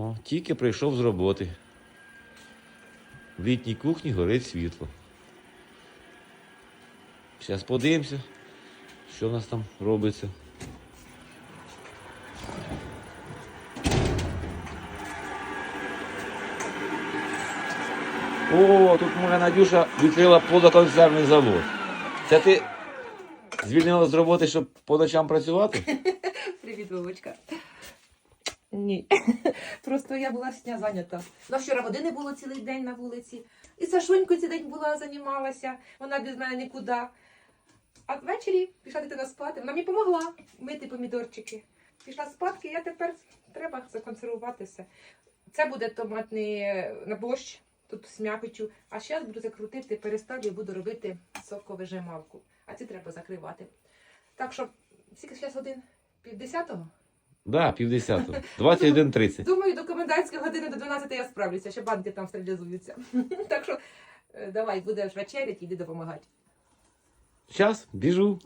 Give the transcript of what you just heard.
О, тільки прийшов з роботи. В літній кухні горить світло. Зараз подивимося, що в нас там робиться. О, тут моя Надюша відкрила плодоконсервний завод. Це ти звільнила з роботи, щоб по ночам працювати? Привіт, Вовочка. Ні. Просто я була сня зайнята. На вчора води не було цілий день на вулиці. І Сашунькою цей день була, займалася. Вона без мене нікуди. А ввечері пішла дитина спати. Вона мені допомогла мити помідорчики. Пішла спадки, я тепер треба законсервуватися. Це буде томатний е, на борщ, тут з м'якотю. А зараз буду закрутити, переставлю і буду робити соковижималку. А ці треба закривати. Так що, скільки зараз годин? Півдесятого? Да, півдесятого. 21.30. Думаю, до комендантської години до 12 я справлюся, ще банки там стерилізуються. Так що е, давай, будеш вечеряти, іди допомагати. Зараз біжу.